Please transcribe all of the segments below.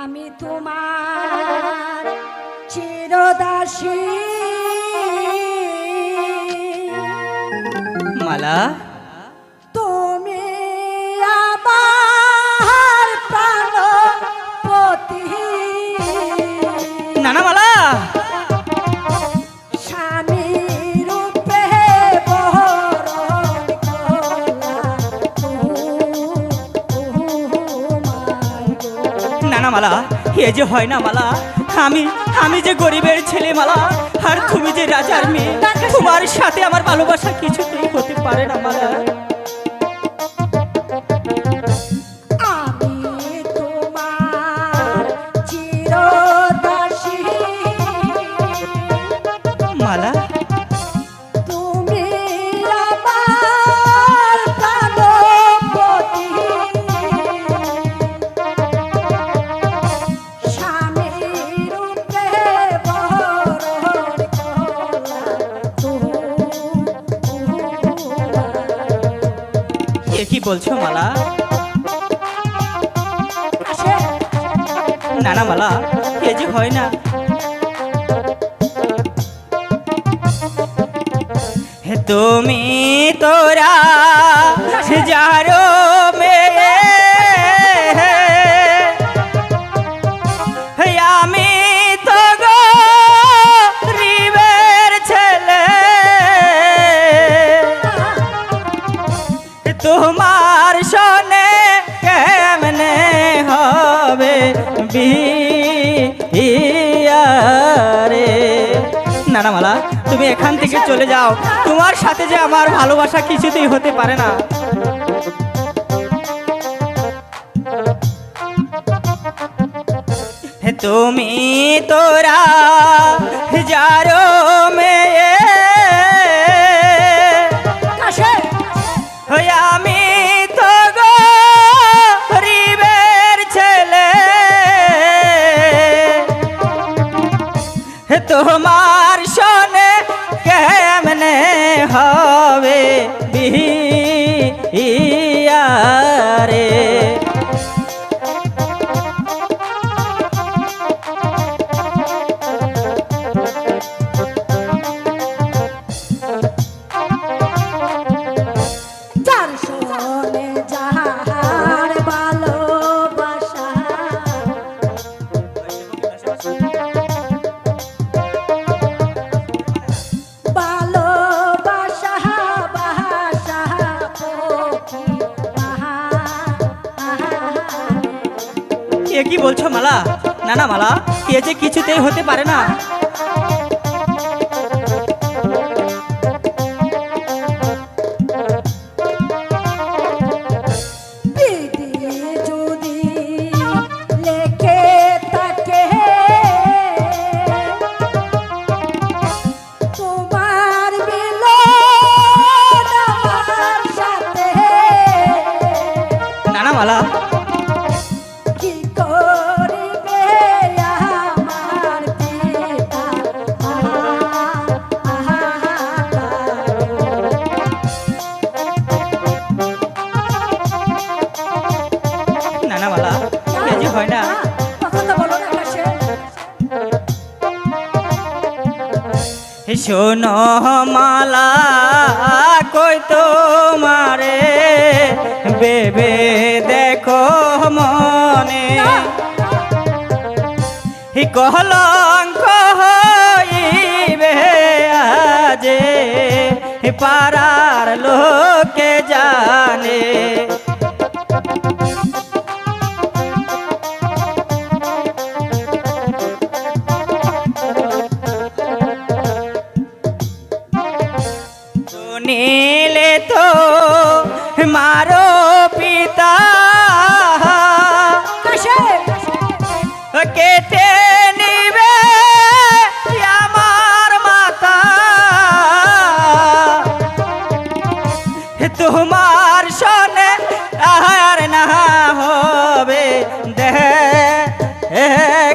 আমি তোমার চিরদাসী। মালা? নানা মালা? এ যে হয় না মালা? আমি আমি যে গরিবের ছেলে মালা আর তুমি যে রাজার মেয়ে তোমার সাথে আমার ভালোবাসা কিছুতেই হতে পারে না মালা। বলছো মালা? না না মালা এ যে হয় না। তুমি তোরা নানা মালা, তুমি এখান থেকে চলে যাও। তোমার সাথে যে আমার ভালোবাসা কিছুতেই হতে পারে না। তুমি তোরা, যারো কি বলছো মালা? না না মালা এ যে কিছুতেই হতে পারে না। এ যে না কথা তো বলো না কাছে শোনো মালা কই তোমারে? বেবে দেখো মনে। হি কলঙ্ক হইবে আজে পারার লোকে জানে।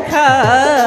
看。